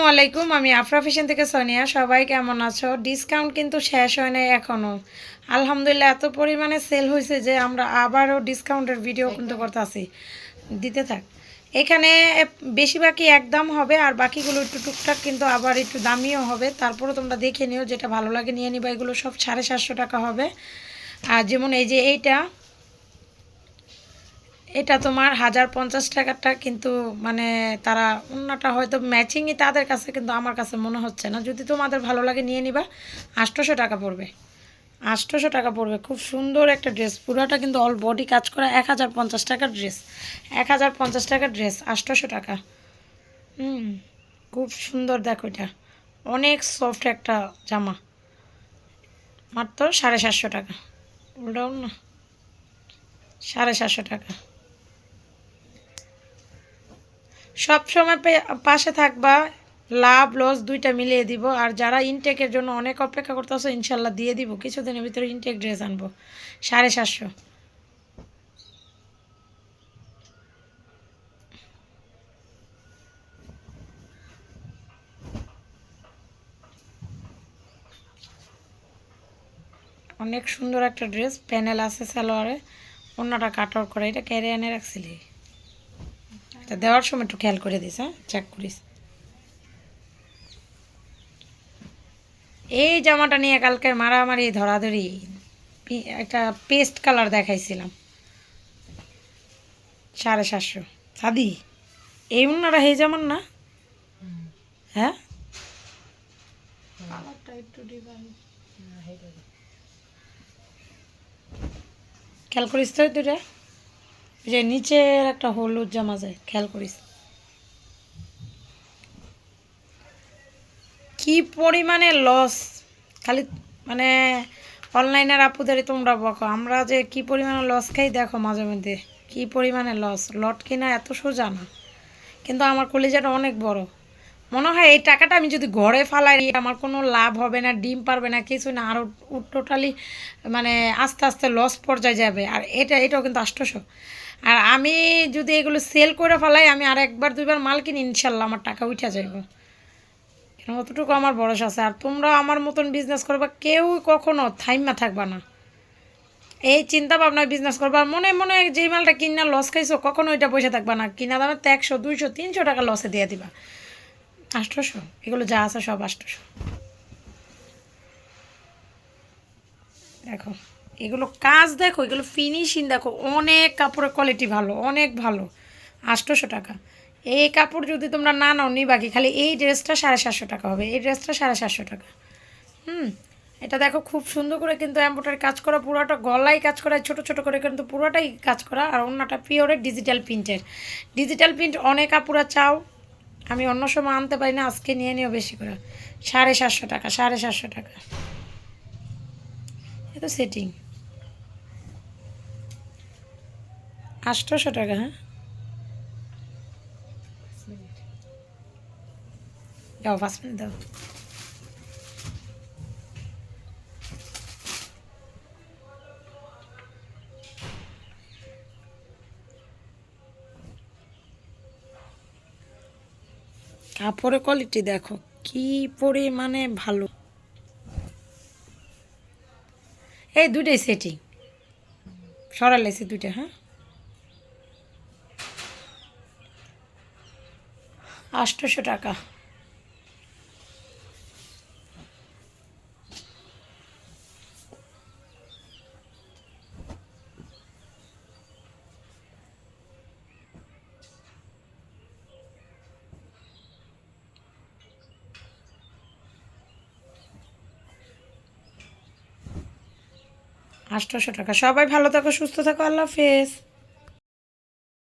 আসসালামু আলাইকুম আমি আফরা ফ্যাশন থেকে সোনিয়া। সবাই কেমন আছো? ডিসকাউন্ট কিন্তু শেষ হয় নাই এখনও আলহামদুলিল্লাহ এত পরিমাণে সেল হয়েছে যে আমরা আবারও ডিসকাউন্টের ভিডিও কিন্তু করতেছি। দিতে থাক। এখানে বেশিরভাগই একদম হবে আর বাকিগুলো একটু টুকটাক কিন্তু আবার একটু দামিও হবে। তারপরে তোমরা দেখে নিও যেটা ভালো লাগে নিয়ে নিবা। এগুলো সব সাড়ে সাতশো টাকা হবে। আর যেমন এই যে এইটা এটা তোমার হাজার পঞ্চাশ টাকাটা কিন্তু মানে তারা অন্যটা হয়তো ম্যাচিংই তাদের কাছে, কিন্তু আমার কাছে মনে হচ্ছে না। যদি তোমাদের ভালো লাগে, নিয়ে নিবা। আটশোশো টাকা পড়বে। আটশোশো টাকা পড়বে। খুব সুন্দর একটা ড্রেস পুরোটা কিন্তু অল বডি কাজ করা। এক হাজার পঞ্চাশ টাকার ড্রেস এক হাজার পঞ্চাশ টাকার ড্রেস আটশোশো টাকা। হুম। খুব সুন্দর, দেখো এটা। অনেক সফট একটা জামা। মাত্র সাড়ে সাতশো টাকা। উল্টাও না। সাড়ে সাতশো টাকা। সব সময় পাশে থাকবা, লাভ লস দুইটা মিলিয়ে দিব। আর যারা ইনটেকের জন্য অনেক অপেক্ষা করতেছো, ইনশাল্লাহ দিয়ে দিব। কিছুদিনের ভিতরে ইনটেক ড্রেস আনব। সাড়ে সাতশো। অনেক সুন্দর একটা ড্রেস প্যানেল আছে সালোয়ারে। অন্যটা কাট আউট করে, এটা ক্যারি এনে রাখছিলি? এটা দেওয়ার সময় একটু খেয়াল করে দিস হ্যাঁ? চেক করিস। এই জামাটা নিয়ে কালকে মারামারি ধরাধরি একটা পেস্ট কালার দেখাইছিলাম। সাড়ে সাতশো। সাদি এই উন্নারা হয়ে যেমন না? হ্যাঁ? খেয়াল করিস তো দুটা যে নিচের একটা হলুদ জামা যায় খেয়াল করিস। কি পরিমাণে লস খালি মানে অনলাইনের আপুদেরই তোমরা বকো, আমরা যে কি পরিমাণে লস খাই দেখো মাঝে মধ্যে। কি পরিমাণে লস লট কিনা এত সোজা না। কিন্তু আমার কলেজাটা অনেক বড়। মনে হয় এই টাকাটা আমি যদি ঘরে ফালাই, আমার কোনো লাভ হবে না, ডিম পারবে না কিছু না আরও টোটালি মানে আস্তে আস্তে লস পর্যায়ে যাবে। আর এটা, এটাও কিন্তু আষ্টশো। আর আমি যদি এগুলো সেল করে ফেলাই, আমি আর একবার, দুইবার মাল কিনি, ইনশাল্লাহ আমার টাকা উঠে যাইব। কেন অতটুকু আমার ভরসা আছে। আর তোমরা আমার মতন বিজনেস করবা, কেউ কখনো থাইমা থাকবা না। এই চিন্তা ভাবনায় বিজনেস করবা মনে মনে যেই মালটা কিনা লস খাইছো, কখনো ওইটা পয়সা থাকবা না। কিনা দামে তো একশো, দুইশো, তিনশো টাকা লসে দিয়ে দিবা। আষ্টশো? এগুলো যা আছে সব আষ্টশো। দেখো। এগুলো কাজ দেখো, এগুলো ফিনিশিং দেখো, অনেক কাপড়ের কোয়ালিটি ভালো, অনেক ভালো। আষ্টশো টাকা। এই কাপড় যদি তোমরা না নাও নি বাকি খালি এই ড্রেসটা সাড়ে সাতশো টাকা হবে, এই ড্রেসটা সাড়ে সাতশো টাকা। হুম, এটা দেখো খুব সুন্দর করে কিন্তু এম্বোটারি কাজ করা, পুরোটা গলায় কাজ করা, ছোট ছোট করে কিন্তু পুরোটাই কাজ করা, আর অন্যটা পিওরের ডিজিটাল প্রিন্টের ডিজিটাল প্রিন্ট অনেক আপুরা চাও, আমি অন্য সময় আনতে পারি না, আজকে নিয়ে নিও বেশি করে। সাড়ে সাতশো টাকা, সাড়ে সাতশো টাকা। এ তো সেটিং আটশোশো টাকা হ্যাঁ? যাও পাঁচ মিনিট দাও। কোয়ালিটি দেখো, কি পরিমাণে ভালো। এই দুইটাই সেটিং সরালাইছে দুইটা হ্যাঁ? আটশোশো টাকা। আটশোশো টাকা। সবাই ভালো থাকো সুস্থ থাকো আল্লাহ হাফেজ।